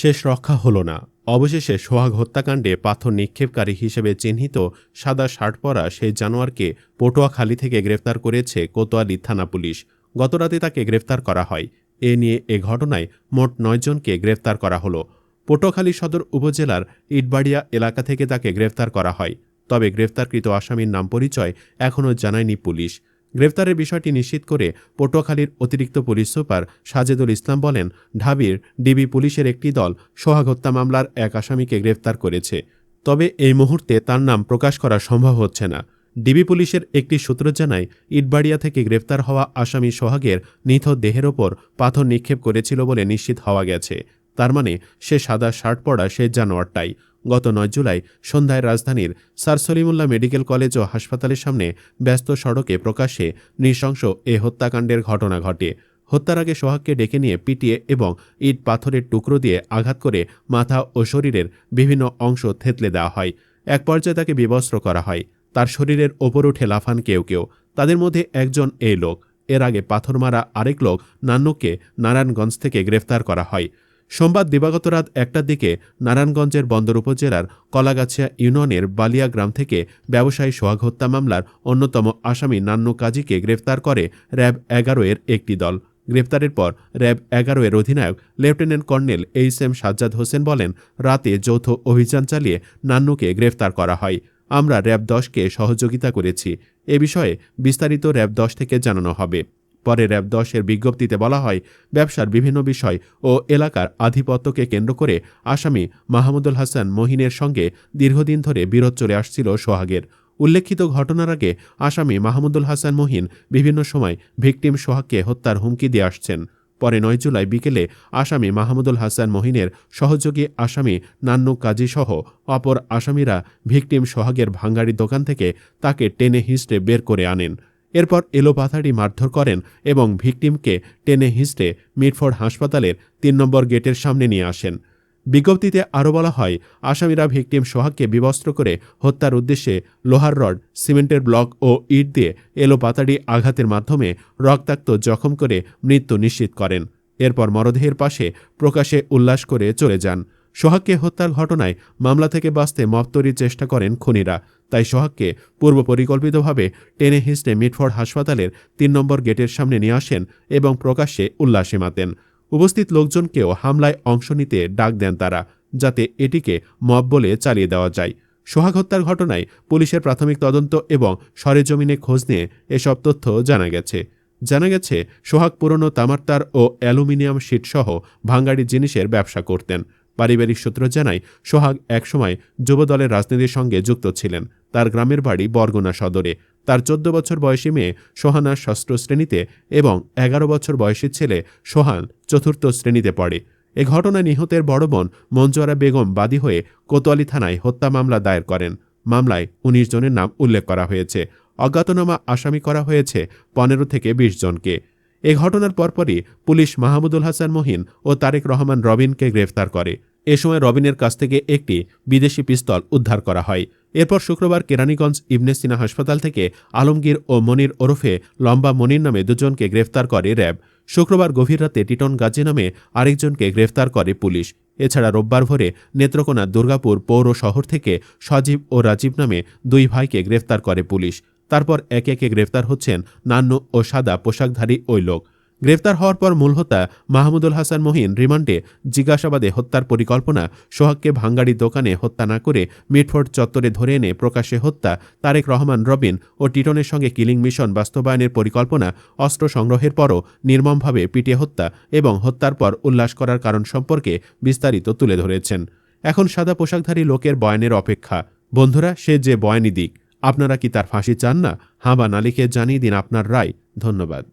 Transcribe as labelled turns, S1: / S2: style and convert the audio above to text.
S1: শেষ রক্ষা হলো না। অবশেষে সোহাগ হত্যাকাণ্ডে পাথর নিক্ষেপকারী হিসেবে চিহ্নিত সাদা শার্ট পরা সেই জানোয়ারকে পটুয়াখালী থেকে গ্রেফতার করেছে কোতোয়ালি থানা পুলিশ। গতরাতে তাকে গ্রেফতার করা হয়। এ নিয়ে এ ঘটনায় মোট নয়জনকে গ্রেফতার করা হলো। পটুয়াখালী সদর উপজেলার ইটবাড়িয়া এলাকা থেকে তাকে গ্রেফতার করা হয়। তবে গ্রেফতারকৃত আসামির নাম পরিচয় এখনও জানায়নি পুলিশ। গ্রেফতারের বিষয়টি নিশ্চিত করে পটুয়াখালীর অতিরিক্ত পুলিশ সুপার সাজেদুল ইসলাম বলেন, ঢাবির ডিবি পুলিশের একটি দল সোহাগ হত্যা মামলার এক আসামিকে গ্রেফতার করেছে। তবে এই মুহূর্তে তার নাম প্রকাশ করা সম্ভব হচ্ছে না। ডিবি পুলিশের একটি সূত্র জানায়, ইটবাড়িয়া থেকে গ্রেফতার হওয়া আসামি সোহাগের নিথর দেহের ওপর পাথর নিক্ষেপ করেছিল বলে নিশ্চিত হওয়া গেছে। তার মানে সে সাদা শার্ট পরা সে জানোয়ারটাই গত নয় জুলাই সন্ধ্যায় রাজধানীর স্যার সলিমুল্লাহ মেডিকেল কলেজ ও হাসপাতালের সামনে ব্যস্ত সড়কে প্রকাশ্যে নৃশংস এ হত্যাকাণ্ডের ঘটনা ঘটে। হত্যার আগে সোহাগকে ডেকে নিয়ে পিটিয়ে এবং ইট পাথরের টুকরো দিয়ে আঘাত করে মাথা ও শরীরের বিভিন্ন অংশ থেতলে দেওয়া হয়। এক পর্যায়ে তাকে বিবস্ত্র করা হয়। তার শরীরের ওপর উঠে লাফান কেউ কেউ। তাদের মধ্যে একজন এই লোক। এর আগে পাথর মারা আরেক লোক নান্নুকে নারায়ণগঞ্জ থেকে গ্রেফতার করা হয়। সোমবার দিবাগত রাত একটার দিকে নারায়ণগঞ্জের বন্দর উপজেলার কলাগাছিয়া ইউনিয়নের বালিয়া গ্রাম থেকে ব্যবসায়ী সোহাগ হত্যা মামলার অন্যতম আসামি নান্নু কাজীকে গ্রেফতার করে র্যাব এগারো এর একটি দল। গ্রেফতারের পর র্যাব এগারো এর অধিনায়ক lieutenant colonel H M Sajjad Hossain বলেন, রাতে যৌথ অভিযান চালিয়ে নান্নুকে গ্রেফতার করা হয়। আমরা র্যাব দশকে সহযোগিতা করেছি। এ বিষয়ে বিস্তারিত র্যাব দশ থেকে জানানো হবে। পরে র্যাব দশের বিজ্ঞপ্তিতে বলা হয়, ব্যবসার বিভিন্ন বিষয় ও এলাকার আধিপত্যকে কেন্দ্র করে আসামি মাহমুদুল হাসান মহিনের সঙ্গে দীর্ঘদিন ধরে বিরোধ চলে আসছিল সোহাগের। উল্লেখিত ঘটনার আগে আসামি মাহমুদুল হাসান মহিন বিভিন্ন সময় ভিকটিম সোহাগকে হত্যার হুমকি দিয়ে আসছেন। পরে নয় জুলাই বিকেলে আসামি মাহমুদুল হাসান মহিনের সহযোগী আসামি নান্নু কাজীসহ অপর আসামিরা ভিকটিম সোহাগের ভাঙ্গারি দোকান থেকে তাকে টেনে হিঁচড়ে বের করে আনেন। এরপর এলোপাথাড়ি মারধর করেন এবং ভিকটিমকে টেনে হিঁচড়ে মিটফোর্ড হাসপাতালের তিন নম্বর গেটের সামনে নিয়ে আসেন। বিজ্ঞপ্তিতে আরও বলা হয়, আসামিরা ভিকটিম সোহাগকে বিবস্ত্র করে হত্যার উদ্দেশ্যে লোহার রড, সিমেন্টের ব্লক ও ইট দিয়ে এলোপাতাড়ি আঘাতের মাধ্যমে রক্তাক্ত জখম করে মৃত্যু নিশ্চিত করেন। এরপর মরদেহের পাশে প্রকাশে উল্লাস করে চলে যান। সোহাগকে হত্যার ঘটনায় মামলা থেকে বাঁচতে মপ্তরির চেষ্টা করেন খুনিরা। তাই সোহাগকে পূর্ব পরিকল্পিতভাবে টেনে হিঁচড়ে মিটফোর্ড হাসপাতালের তিন নম্বর গেটের সামনে নিয়ে আসেন এবং প্রকাশ্যে উল্লাসে মাতেন। উপস্থিত লোকজনকেও হামলায় অংশ নিতে ডাক দেন তারা, যাতে এটিকে মব বলে চালিয়ে দেওয়া যায়। সোহাগ হত্যার ঘটনায় পুলিশের প্রাথমিক তদন্ত এবং সরেজমিনে খোঁজ নিয়ে এসব তথ্য জানা গেছে। জানা গেছে, সোহাগ পুরনো তামারতার ও অ্যালুমিনিয়াম শিটসহ ভাঙ্গাড়ি জিনিসের ব্যবসা করতেন। পারিবারিক সূত্র জানায়, সোহাগ একসময় যুবদলের রাজনীতির সঙ্গে যুক্ত ছিলেন। তার গ্রামের বাড়ি বরগুনা সদরে। তার চোদ্দ বছর বয়সী মেয়ে সোহানা ষষ্ঠ শ্রেণীতে এবং এগারো বছর বয়সী ছেলে সোহান চতুর্থ শ্রেণীতে পড়ে। এ ঘটনায় নিহতের বড় বোন মঞ্জুয়ারা বেগম বাদী হয়ে কোতোয়ালি থানায় হত্যা মামলা দায়ের করেন। মামলায় উনিশ জনের নাম উল্লেখ করা হয়েছে। অজ্ঞাতনামা আসামি করা হয়েছে পনেরো থেকে বিশ জনকে। এ ঘটনার পরপরই পুলিশ মাহমুদুল হাসান মহিন ও তারেক রহমান রবিনকে গ্রেফতার করে। এ সময় রবিনের কাছ থেকে একটি বিদেশি পিস্তল উদ্ধার করা হয়। এরপর শুক্রবার কেরানীগঞ্জ ইবনে সিনা হাসপাতাল থেকে আলমগীর ও মনির ওরফে লম্বা মনির নামে দুজনকে গ্রেফতার করে র্যাব। শুক্রবার গভীর রাতে টিটন গাজী নামে আরেকজনকে গ্রেফতার করে পুলিশ। এছাড়া রোববার ভোরে নেত্রকোনা দুর্গাপুর পৌর শহর থেকে সজীব ও রাজীব নামে দুই ভাইকে গ্রেফতার করে পুলিশ। তারপর একে একে গ্রেফতার হচ্ছেন নান্ন ও সাদা পোশাকধারী ওই লোক। গ্রেফতার হওয়ার পর মূল হত্যা মাহমুদুল হাসান মহিন রিমান্ডে জিজ্ঞাসাবাদে হত্যার পরিকল্পনা, সোহাগকে ভাঙ্গাড়ি দোকানে হত্যা না করে মিটফোর্ড চত্বরে ধরে এনে প্রকাশ্যে হত্যা, তারেক রহমান, রবিন ও টিটনের সঙ্গে কিলিং মিশন বাস্তবায়নের পরিকল্পনা, অস্ত্র সংগ্রহের পরও নির্মমভাবে পিটিয়ে হত্যা এবং হত্যার পর উল্লাস করার কারণ সম্পর্কে বিস্তারিত তুলে ধরেছেন। এখন সাদা পোশাকধারী লোকের বয়ানের অপেক্ষা। বন্ধুরা, সে যে বয়ানি দিক, আপনারা কি তার ফাঁসি চান না? হাঁ বা না লিখে জানিয়ে দিন আপনার রায়। ধন্যবাদ।